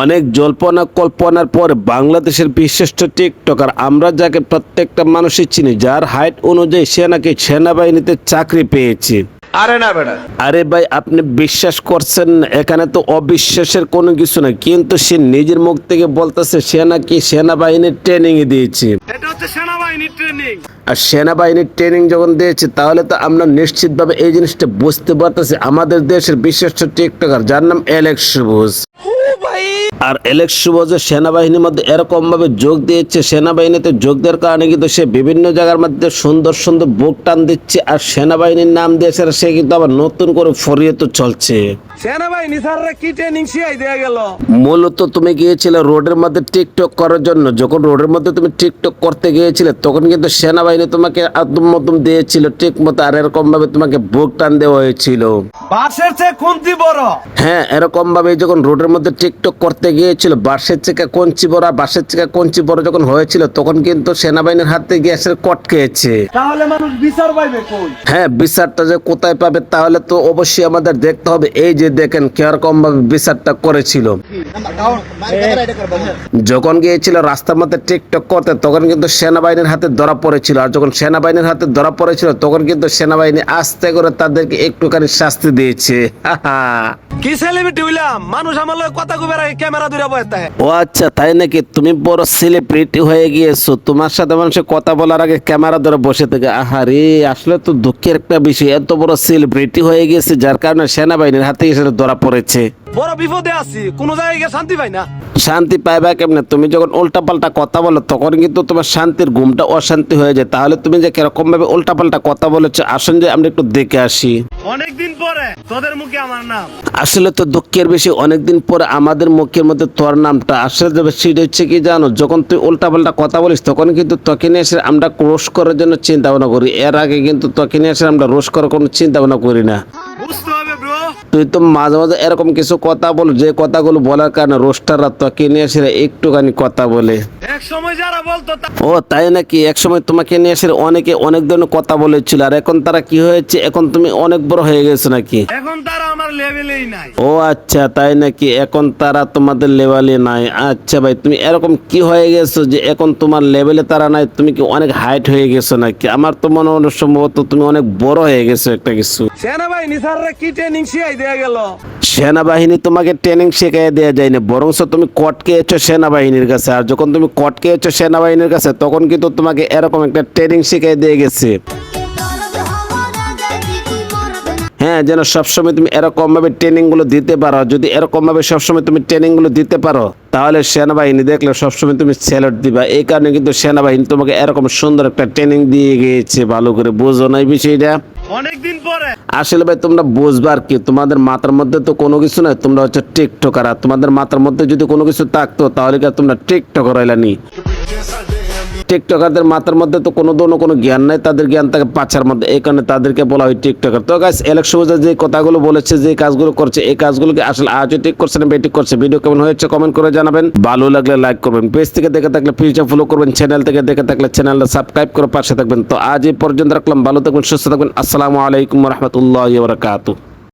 অনেক জল্পনা কল্পনার পর বাংলাদেশের বিশিষ্ট টিকটকার আমরা যাকে প্রত্যেকটা মানুষই চিনি যার হাইট অনুযায়ী সে নাকি সেনাবাহিনীতে চাকরি পেয়েছে। আরে না বেটা। আরে ভাই আপনি বিশ্বাস করছেন এখানে তো অবিশ্বাসের কোনো কিছু না কিন্তু সে নিজের মুখ থেকে বলতেছে সে নাকি সেনাবাহিনীর ট্রেনিং দিয়েছে। আর সেনাবাহিনীর ট্রেনিং যখন দিয়েছে, তাহলে তো আমরা নিশ্চিতভাবে এই জিনিসটা বুঝতে পারতেছি। আমাদের দেশের বিশিষ্ট টিকটকার যার নাম এলেক্স সুবোজ আর এলেক্স সেনাবাহিনীর মধ্যে এরকম ভাবে যোগ দিয়েছে সেনাবাহিনীতে যোগ দেওয়ার কারণে কিন্তু সে বিভিন্ন জায়গার মধ্যে সুন্দর সুন্দর বুক টান দিচ্ছে আর সেনাবাহিনীর নাম দিয়েছে সে কিন্তু আবার নতুন করে ফরিয়ে তো চলছে। সেনাবাহিনী স্যাররা কি ট্রেনিং শিয়াই দেয়া গেল? মূলত তুমি গিয়েছিলে রোডের মধ্যে টিকটক করার জন্য। যখন রোডের মধ্যে তুমি টিকটক করতে গিয়েছিলে তখন কিন্তু সেনাবাহিনী তোমাকে আদম মতম দিয়েছিল ঠিক মতো আর এরকম ভাবে তোমাকে বুক টান দেওয়া হয়েছিল। বাসের চেয়ে খুন্তি বড়। হ্যাঁ এরকম ভাবে যখন রোডের মধ্যে টিকটক করতে গিয়েছিল। বাসের থেকে কঞ্চি বড় আর বাসের থেকে কঞ্চি বড় যখন হয়েছিল তখন কিন্তু সেনাবাহিনীর হাতে গ্যাসের কট খেয়েছে। তাহলে মানুষ বিচার পাইবে কই? হ্যাঁ বিচারটা যে কোথায় পাবে তাহলে তো অবশ্যই আমাদের দেখতে হবে। এই যে দেখেন কীরকম ভাবে বিচারটা করেছিল। যখন গিয়েছিল রাস্তার মধ্যে টিকটক করতে তখন কিন্তু সেনাবাহিনীর হাতে ধরা পড়েছিল। আর যখন সেনাবাহিনীর হাতে ধরা পড়েছিল তখন কিন্তু সেনাবাহিনী আস্তে করে তাদেরকে একটুখানি শাস্তি দিয়েছে। কি সেলিব্রিটি হইলাম? মানুষ আমার লগে কইবে আর ক্যামেরা দূরে থাকে ও আচ্ছা তাই নাকি? তুমি বড় সেলিব্রিটি হয়ে গিয়েছো। তোমার সাথে মানুষের কথা বলার আগে ক্যামেরা ধরে বসে থেকে, আহারে, আসলে তো দুঃখের একটা বিষয়। এত বড় সেলিব্রিটি হয়ে গিয়েছে, যার কারণে সেনাবাহিনীর হাতে এসে ধরা পড়েছে। বড় বিপদে আছি কোন জায়গায় গিয়ে শান্তি পাই না। শান্তি পাইবা কেমনে? তুমি যখন উল্টা পাল্টা কথা বলো তখন কিন্তু তোমার শান্তির ঘুমটা অশান্তি হয়ে যায়। তাহলে তুমি যে কীরকম ভাবে উল্টা পাল্টা কথা বলেছ আসুন যে আমরা একটু দেখে আসি। অনেকদিন পরে তোদের মুখে আমার নাম। আসলে তো দুঃখের বেশি অনেকদিন পরে আমাদের মুখের মধ্যে তোর নামটা আসলে যে সেটা হচ্ছে কি জানো যখন তুই উল্টা পাল্টা কথা বলিস তখন কিন্তু তোকে নিয়ে এসে আমরা রোষ করার জন্য চিন্তা ভাবনা করি। এর আগে কিন্তু তোকে নিয়ে এসে আমরা রোষ করার কোনো চিন্তা ভাবনা করি না। তুই তো মাঝে মাঝে এরকম কিছু কথা বল, যে কথাগুলো বলার কারণে রোস্টাররা তো কিনে এসে একটুখানি কথা বলে। এক সময় যারা বলতো ও তাই নাকি? একসময় তোমাকে নিয়ে এসে অনেকে অনেক ধরনের কথা বলেছিল। আর এখন তারা কি হয়েছে? এখন তুমি অনেক বড় হয়ে গেছো নাকি? এখন তারা আমার লেভেলেই নাই। ও আচ্ছা তাই নাকি? এখন তারা তোমাদের লেভেলে নাই। আচ্ছা ভাই তুমি এরকম কি হয়ে গেছো যে এখন তোমার লেভেলে তারা নাই? তুমি কি অনেক হাইট হয়ে গেছো নাকি? আমার তো মনে হয় সম্ভবত তুমি অনেক বড় হয়ে গেছো একটা কিছু। সেনাবাহিনী স্যাররা কি ট্রেনিং শিয়াই দেয়া গেল? সেনাবাহিনী তোমাকে ট্রেনিং শেখাই দেওয়া যায়নি বরং তুমি কট খেয়েছো সেনাবাহিনীর কাছে, আর যখন তুমি কট খেয়েছো সেনাবাহিনীর কাছে, তখন কিন্তু তোমাকে এরকম একটা ট্রেনিং শিখাই দিয়ে গেছে। হ্যাঁ যেন সবসময় তুমি এরকমভাবে ট্রেনিংগুলো দিতে পারো যদি এরকমভাবে সবসময় তুমি ট্রেনিংগুলো দিতে পারো, তাহলে সেনাবাহিনী দেখলে সবসময় তুমি স্যালাড দিবা। এই কারণে কিন্তু সেনাবাহিনী তোমাকে এরকম সুন্দর একটা ট্রেনিং দিয়ে গিয়েছে, ভালো করে বুঝো না এই বিষয়টা। অনেকদিন পরে। আসলে ভাই, তোমরা বুঝবার কি, তোমাদের মাথার মধ্যে তো কোনো কিছু নাই, তোমরা হচ্ছে টিকটকার। আর তোমাদের মাথার মধ্যে যদি কোনো কিছু থাকতো, তাহলে কি আর তোমরা টিকটকার হইলানি টিকটকারদের মাথার মধ্যে তো কোনো ধরনের কোনো জ্ঞান নাই, তাদের জ্ঞান থাকে পাচার মধ্যে, এই কারণে তাদেরকে বলা হয় টিকটকার। তো গাছ ইলেকশন যে কথাগুলো বলেছে, যে কাজগুলো করছে, এই কাজগুলোকে আসলে আজও ঠিক করছে না বেঠিক করছে? ভিডিও কেমন হয়েছে কমেন্ট করে জানাবেন। ভালো লাগলে লাইক করবেন। পেজ থেকে দেখে থাকলে পেজটা ফলো করবেন। চ্যানেল থেকে দেখে থাকলে চ্যানেলটা সাবস্ক্রাইব করে পাশে থাকবেন। তো আজ এই পর্যন্ত রাখলাম। ভালো থাকবেন, সুস্থ থাকবেন। আসসালামু আলাইকুম রহমতুল্লাহ বারকাতু